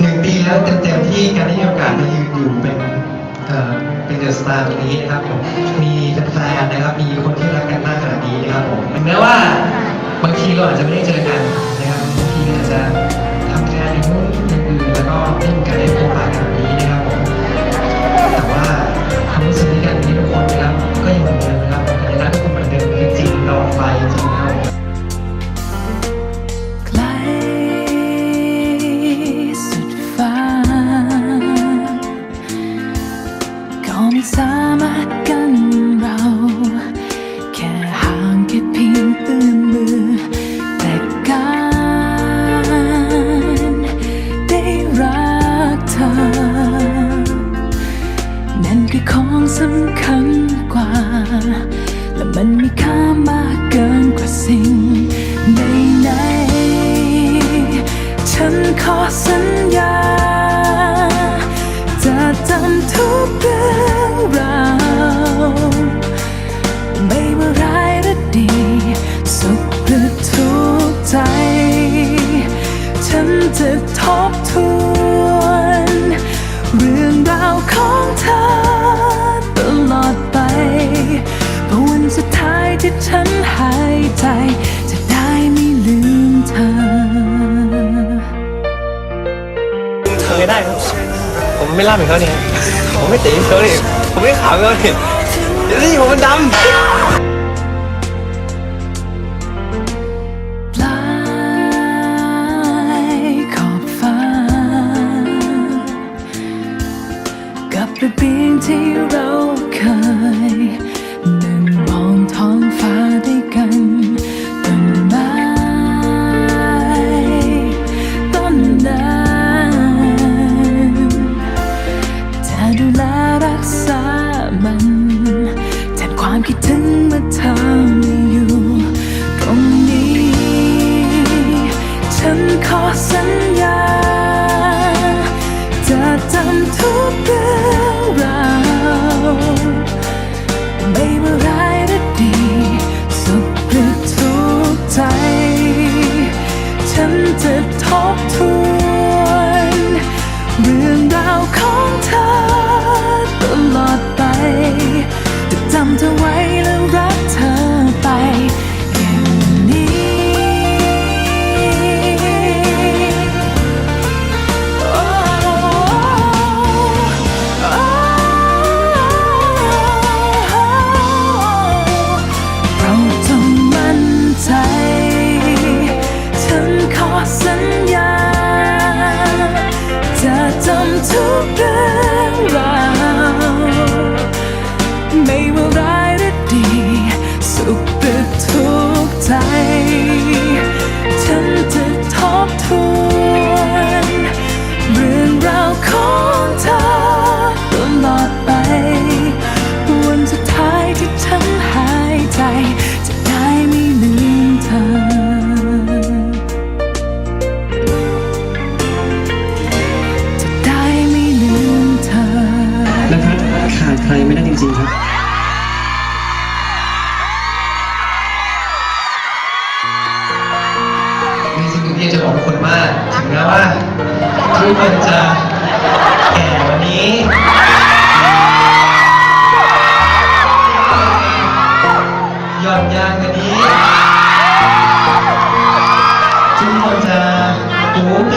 หนึ่งปีแล้วเต็มๆที่การได้มีโอกาสมายืนอยู่เป็นเอ่อเป็นเดอะสตาร์ตรงนี้นะครับผมมีแฟนนะครับ มีคนที่รักกันมากขนาดนี้นะครับผมแม้ว่าบางทีเราอาจจะไม่ได้เจอกัน ไม่ล่ามเหมือนเขาเนี่ยผมไม่ตีเขาเนี่ยผมไม่ขาวเขาเนี่ยเดี๋ยวนี่ผมมันดำเบียที่เราเคย มันแทนความคิดถึงเมื่อเธอไม่อยู่ตรงนี้ ฉันขอสัญญา จะจำทุกเรื่อง ทยไม่ได้จริงๆครับนี่สิ่งที่จะบอกทุกคนว่าถึงแม้ว่าทุกคนจะแก่วันนี้ยอนยานวันนี้ทุกคนจะตู้